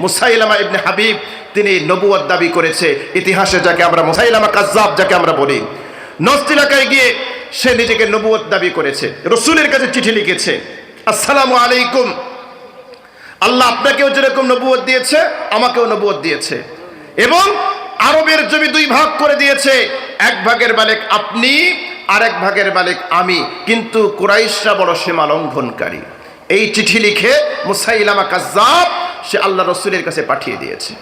মুসাইলামা ইবনে হাবিব, তিনি নবুয়ত দাবি করেছে, ইতিহাসে যাকে আমরা মুসাইলামা কাজ্জাব যাকে আমরা বলি। নস্ত এলাকায় গিয়ে সে নিজেকে নবুয়ত দাবি করেছে। রসুলের কাছে চিঠি লিখেছে, আসসালামু আলাইকুম। আল্লাহ আপনাকেও যেরকম নবুয়ত দিয়েছে, আমাকেও নবুয়ত দিয়েছে। এবং আরবের জমি দুই ভাগ করে দিয়েছে। এক ভাগের মালিক আপনি আর এক ভাগের মালিক আমি। কিন্তু কুরাইশরা বড় সীমা লঙ্ঘনকারী। এই চিঠি লিখে মুসাইলামা কাজ্জাব সে আল্লাহ রসুলের কাছে পাঠিয়ে দিয়েছে।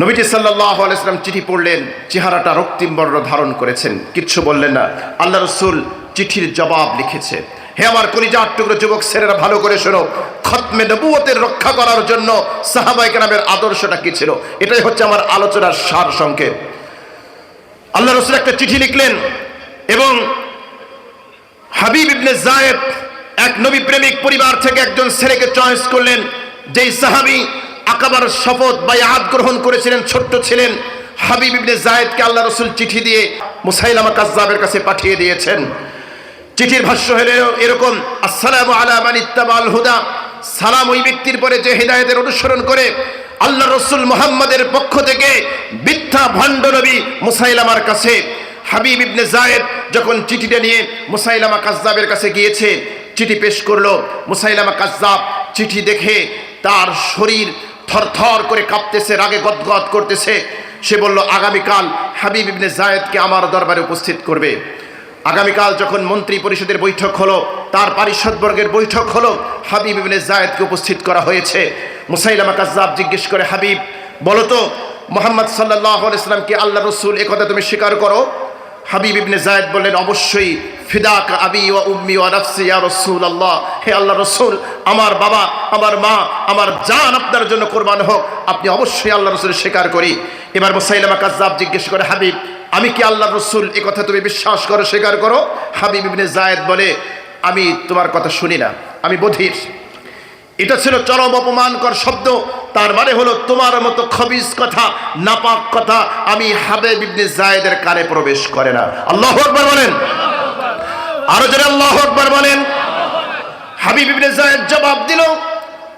নবীজি সাল্লাহ আলাইসলাম চিঠি পড়লেন, চেহারাটা রক্তিম বর্ণ ধারণ করেছেন। কিচ্ছু বললেন না, আল্লাহ রসুল চিঠির জবাব লিখেছে। হে আমার কলিজার টুকরো যুবক ছেলেরা, ভালো করে শোনো, খতমে নবুয়তের রক্ষা করার জন্য সাহাবাইক নামের আদর্শটা কি ছিল? এটাই হচ্ছে আমার আলোচনার সার সংক্ষেপ আল্লাহ রসুল একটা চিঠি লিখলেন এবং হাবিব ইবনে জায়েদ এক নবী প্রেমিক পরিবার থেকে একজন ছেলেকে চয়েস করলেন। যেই সাহাবি আকাবার শপথ বা আদ গ্রহণ করেছিলেন, ছোট্ট ছিলেন, হাবিব ইবনে জায়েদকে আল্লাহ রসুল চিঠি দিয়ে মুসাইলামা কাজ্জাবের কাছে পাঠিয়ে দিয়েছেন। চিঠির ভাষ্য হলো এরকম, আসসালামু আলা মান ইত্তাবাল হুদা। সালাম ওই ব্যক্তির পরে যে হৃদায়তের অনুসরণ করে আল্লাহ রসুল মুহাম্মাদের পক্ষ থেকে মিথ্যা ভণ্ড নবী মুসাইলামার কাছে, হাবিব ইবনে জায়েদ যখন চিঠিটা নিয়ে মুসাইলামা কাজ্জাবের কাছে গিয়েছে, চিঠি পেশ করল, মুসাইলামা কাজ্জাব চিঠি দেখে তার শরীর থরথর করে কাঁপতেছে, রাগে গদগদ করতেছে। সে বলল, আগামীকাল হাবিব ইবনে জায়েদকে আমার দরবারে উপস্থিত করবে। আগামীকাল যখন মন্ত্রী পরিষদের বৈঠক হলো, তার পারিষদবর্গের বৈঠক হলো, হাবিব ইবনে জায়েদকে উপস্থিত করা হয়েছে। মুসাইলামা কাজ্জাব জিজ্ঞেস করে, হাবিব, বলো তো, মোহাম্মদ সাল্লাহ ইসলামকে আল্লাহ রসুল? একথা তুমি স্বীকার করো? হাবিব ইবনে জায়েদ বললেন অবশ্যই ফিদাক আবি ওয়া উম্মি ওয়া নাফসি, ইয়া রাসূলুল্লাহ। হে আল্লাহ রাসূল, আমার বাবা, আমার মা, আমার জান আপনার জন্য কোরবান হোক। আপনি অবশ্যই আল্লাহ রসুল স্বীকার করি। এবার মুসাইলামা কাজ্জাব জিজ্ঞেস করে, হাবিব, আমি কি আল্লাহ রসুল? এ কথা তুমি বিশ্বাস করো, স্বীকার করো? হাবিব ইবনে জায়েদ বলে, আমি তোমার কথা শুনি না, আমি বধির। এটা ছিল চরম অপমানকর শব্দ। তার মানে হলো তোমার মতো খবিজ কথা, নাপাক কথা আমি হাবে বিবনে জায়েদের কানে প্রবেশ করে না। আল্লাহ আকবার বলেন। আরও যারা আল্লাহ আকবার বলেন। হাবিব ইবনে জায়েদ জবাব দিল,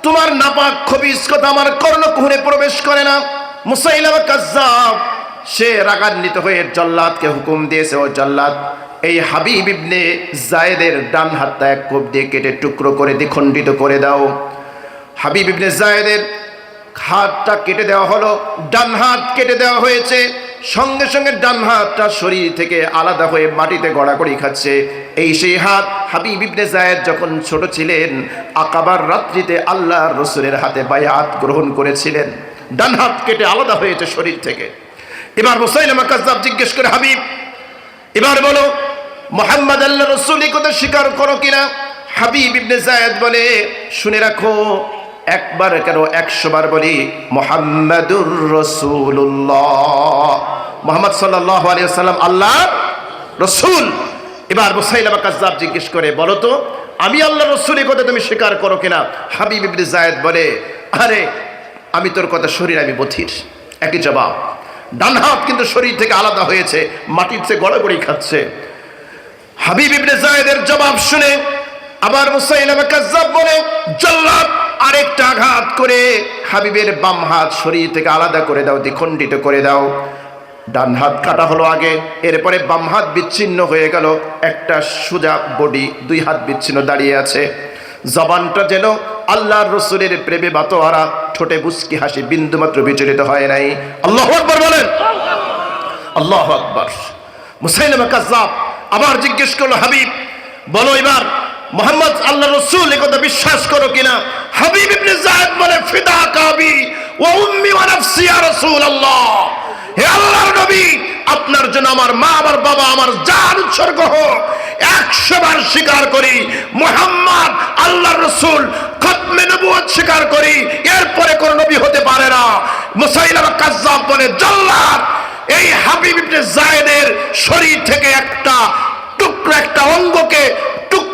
তোমার নাপাক, খবিজ কথা আমার কর্ণ কর্ণকুহরে প্রবেশ করে না। মুসাইলামা কাজ্জাব, সে রাগান্বিত হয়ে জল্লাদকে হুকুম দিয়েছে, ও জল্লাদ, এই হাবিব ইবনে জায়েদের ডান হাতটা এক কোপ দিয়ে কেটে টুকরো করে দ্বিখণ্ডিত করে দাও। হাবিব ইবনে জায়েদের হাতটা কেটে দেওয়া হলো, ডান হাত কেটে দেওয়া হয়েছে, সঙ্গে সঙ্গে ডান হাতটা শরীর থেকে আলাদা হয়ে মাটিতে গড়াগড়ি খাচ্ছে। এই সেই হাত হাবিব জায়েদ যখন ছোট ছিলেন, আকাবার রাত্রিতে আল্লাহ রসুলের হাতে বায়াত গ্রহণ করেছিলেন। ডান হাত কেটে আলাদা হয়েছে শরীর থেকে। এবার মুসাইলামা কাজ্জাব জিজ্ঞেস করে, হাবিব, এবার বলো, মোহাম্মদ আল্লাহ রসুল কথা স্বীকার করো কিনা? হাবিব জায়েদ বলে, শুনে রাখো একবার কেন একশো বার বলি, মোহাম্মদুর রসুল্লাহ মোহাম্মদ সাল্লাহ আলিয়া সাল্লাম আল্লাহ রসুল। এবার মুসাইলামা কাজ্জাব জিজ্ঞেস করে, বলো তো, আমি আল্লাহ রসুলের কথা তুমি স্বীকার করো কিনা? হাবিব ইবনে জায়েদ বলে, আরে, আমি তোর কথা শরীর, আমি বথির একই জবাব, ডান হাত কিন্তু শরীর থেকে আলাদা হয়েছে, মাটির চেয়ে গড়াগড়ি খাচ্ছে। হাবিব ইবনে জায়েদের জবাব শুনে আবার মুসাইলামা কাজ্জাব বলে, জল্লাদ আরেকটা আঘাত করে হাবিবের বাম হাত শরীর থেকে আলাদা করে দাও, দ্বিখণ্ডিত করে দাও। ডান হাত কাটা হলো আগে, এরপরে বাম হাত বিচ্ছিন্ন হয়ে গেল, একটা সুজা বডি দুই হাত বিচ্ছিন্ন দাঁড়িয়ে আছে। জবানটা যেন আল্লাহর রসুলের প্রেমে বাতোয়ারা, ঠোঁটে বুসকি হাসি বিন্দু মাত্র বিচলিত হয় নাই। আল্লাহ আকবর বলেন। আল্লাহ আকবর। মুসাইলামা কাজ্জাব আবার জিজ্ঞেস করল, হাবিব, বলো এবার মোহাম্মদ আল্লাহ রসুল কথা বিশ্বাস করো কিনা? হাবিব ইবনে জায়েদ বলে, ফিদা কাবি ও উম্মি ওয়া নাফসি ইয়া রাসূলুল্লাহ। হে আল্লাহর নবী, আপনার জন্য আমার মা, আমার বাবা, আমার জান উৎসর্গ হোক, একশো বার স্বীকার করি, মোহাম্মদ আল্লাহ রসুল খতমে নবুয়ত স্বীকার করি, এরপরে কোন নবী হতে পারে না। মুসাইলামা কাজ্জাব বলে, জল্লাদ! এই হাবিব ইবনে জায়েদের শরীর থেকে একটা টুকরো, একটা অঙ্গকে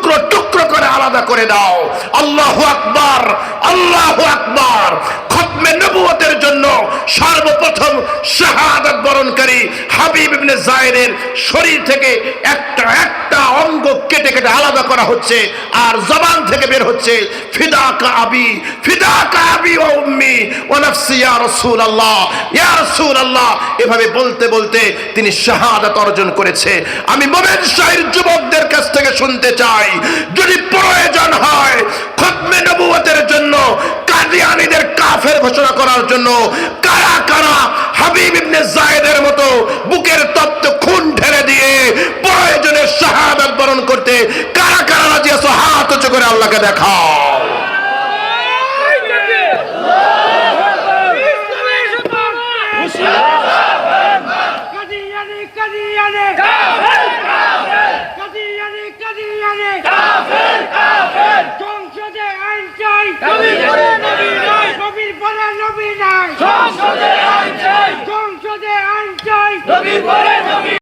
টুকরো টুকরো করে আলাদা করে দাও। আল্লাহ আকবার আল্লাহ আকবার। খতমে নবুয়তের জন্য সর্বপ্রথম শাহাদাত বরণকারী হাবিব ইবনে জায়েদের শরীর থেকে একটা একটা অঙ্গ কেটে কেটে আলাদা করা হচ্ছে আর জবান থেকে বের হচ্ছে, ফিদাকা আবি ফিদাকা আবি ও উম্মি ও নাফসি ইয়া রাসূলুল্লাহ। ইয়া রাসূলুল্লাহ। এভাবে বলতে বলতে তিনি শাহাদাত অর্জন করেছে। আমি মোমেন শাহের যুবকদের কাছ থেকে শুনতে চাই। যদি প্রয়োজন হয়, খতমে নবুয়তের জন্য, কাদিয়ানিদের কাফের ঘোষণা করার জন্য, কারা কারা হাবিব ইবনে জায়েদের মতো বুকের তপ্ত খুন ঢেলে দিয়ে প্রয়োজনে শাহাদাত বরণ করতে, কারা কারা রাজি আছো, হাত উঁচু করে আল্লাহকে দেখাও।